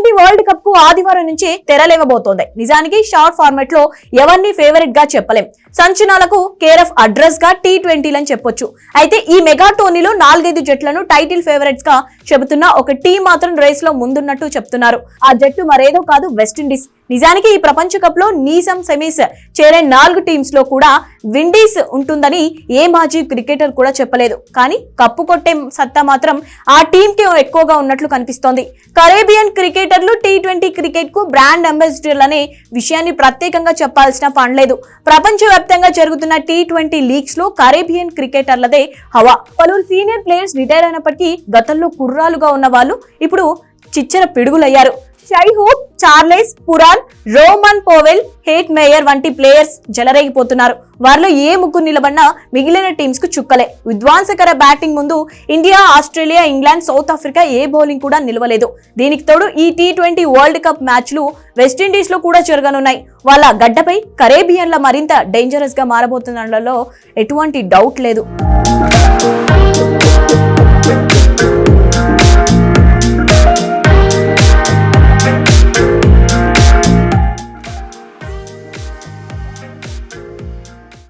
Twenty world కప్కు ఆదివారం నుంచి తెరలేవబోతోంది. నిజానికి షార్ట్ ఫార్మాట్లో ఎవరిని ఫేవరెట్గా చెప్పలేం. సంచనాలకు కేరఫ్ అడ్రస్గా టీ ట్వంటీలని చెప్పొచ్చు. అయితే ఈ మెగా టోర్నీలో నాలుగైదు జట్లను టైటిల్ ఫేవరెట్స్గా చెబుతున్న ఒక టీ మాత్రం రేస్లో ముందున్నట్టు చెప్తున్నారు. ఆ జట్టు మరేదో కాదు వెస్టిండీస్ నిజానికి ఈ ప్రపంచ కప్లో నీసం సెమీస్ చేరే నాలుగు టీమ్స్లో కూడా విండీస్ ఉంటుందని ఏ మాజీ క్రికెటర్ కూడా చెప్పలేదు. కానీ కప్పు కొట్టే సత్తా మాత్రం ఆ టీంకి ఎక్కువగా ఉన్నట్లు కనిపిస్తోంది. కరేబియన్ క్రికెటర్లు టీ ట్వంటీ క్రికెట్కు బ్రాండ్ అంబాసిడర్లు అనే విషయాన్ని ప్రత్యేకంగా చెప్పాల్సిన పనిలేదు ప్రపంచవ్యాప్తంగా జరుగుతున్న టీ ట్వంటీ లీగ్స్లో కరేబియన్ క్రికెటర్లదే హవా. పలువురు సీనియర్ ప్లేయర్స్ రిటైర్ అయినప్పటికీ గతంలో కుర్రాలుగా ఉన్న వాళ్ళు ఇప్పుడు చిచ్చర పిడుగులయ్యారు. Shai Hope Charles Pooran Rovman Powell Hetmyer వంటి ప్లేయర్స్ జలరేగిపోతున్నారు. వారిలో ఏ ముగ్గురు నిలబడినా మిగిలిన టీమ్స్కు చుక్కలే. విధ్వంసకర బ్యాటింగ్ ముందు India Australia England South Africa ఏ బౌలింగ్ కూడా నిలవలేదు. దీనికి తోడు ఈ టీ ట్వంటీ వరల్డ్ కప్ మ్యాచ్లు వెస్టిండీస్లో కూడా జరగనున్నాయి. వాళ్ళ గడ్డపై కరేబియన్ల మరింత డేంజరస్గా మారబోతున్నలో ఎటువంటి డౌట్ లేదు.